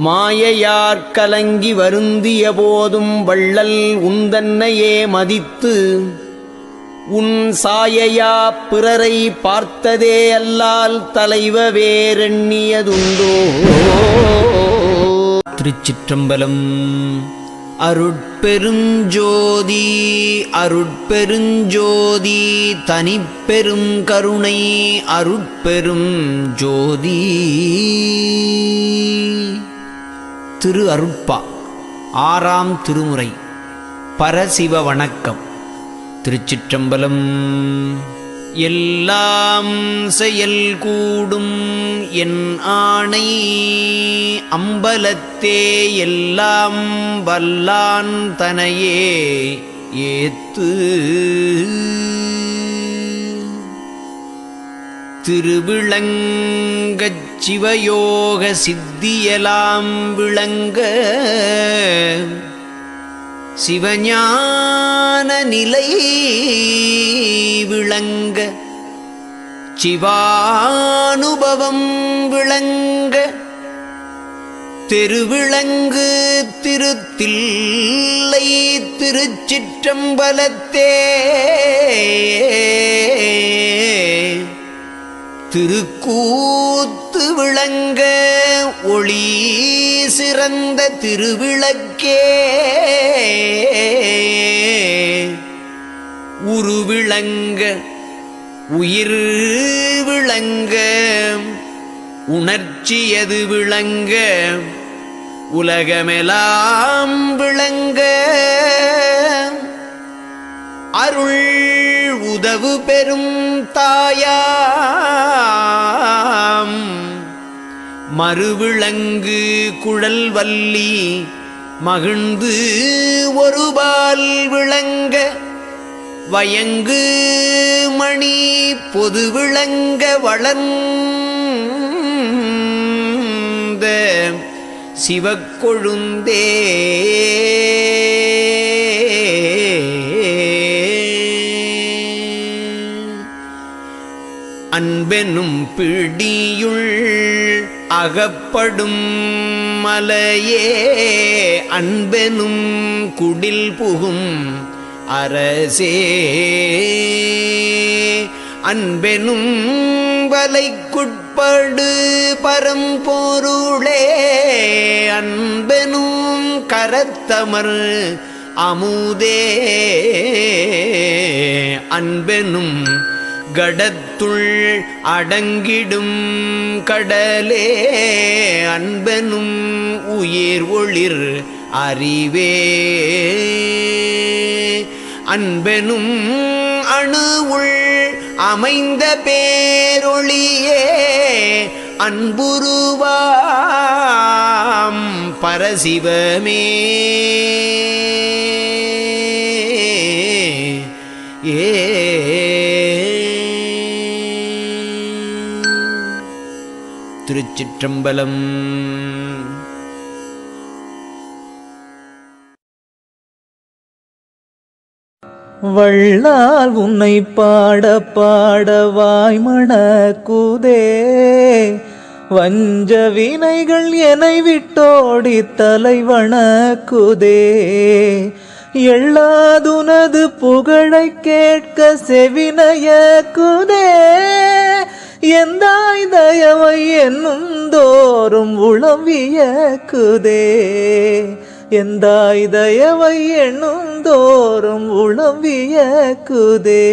மாயையார் கலங்கி வருந்திய போதும் வள்ளல் உந்தன்னையே மதித்து உன் சாயையா பிறரை பார்த்ததே அல்லால் தலைவ வேறெண்ணியதுண்டோ? திருச்சிற்றம்பலம். அருட்பெருஞ்சோதி அருட்பெருஞ்சோதி தனிப்பெரும் கருணை அருட்பெரும் ஜோதி திரு அருட்பா ஆறாம் திருமுறை. பரசிவ வணக்கம் திருச்சிற்றம்பலம். எல்லாம் செயல் கூடும் என் ஆணை. அம்பலத்தே எல்லாம் வல்லான் தனையே ஏத்து. திருவிளங்கச் சிவயோக சித்தியலாம் விளங்க சிவஞான நிலை விளங்க சிவானுபவம் விளங்க தெருவிளங்கு திருத்தில்லை திருச்சிற்றம்பலத்தே திருக்கூத்து விளங்க ஒளி சிறந்த திருவிளக்கே. உருவிளங்க உயிர் விளங்க உணர்ச்சியது விளங்க உலகமெலாம் விளங்க. அருள் உதவு பெறும் தாயாம். மறுவிளங்கு குழல் வல்லி மகிழ்ந்து ஒருபால் விளங்க வயங்கு மணி பொது விளங்க வளர்ந்த சிவக்கொழுந்தே அன்பெனும் பிடியுள் அகப்படும் மலையே அன்பெனும் குடில் புகும் அரசே. அன்பெனும் வலைக்குட்படு பரம்பொருளே அன்பெனும் கரத்தமர் அமுதே. அன்பெனும் கடத்துள் அடங்கிடும் கடலே அன்பனும் உயிர் ஒளிர் அறிவே. அன்பெனும் உள் அமைந்த பேரொளியே அன்புருவாம் பரசிவமே. ஏ திருச்சிற்றம்பலம். வள்ளால் உன்னை பாட பாட வாய்மண கூதே. வஞ்ச வினைகள் என்னை விட்டோடி தலைவண குதே. எல்லாதுனது புகழை கேட்க செவினய குதே. எந்தாய் தயவை என்னும் தோறும் உளவியக்குதே. எந்தாய் தயவை என்னும் தோறும் உளவியக்குதே.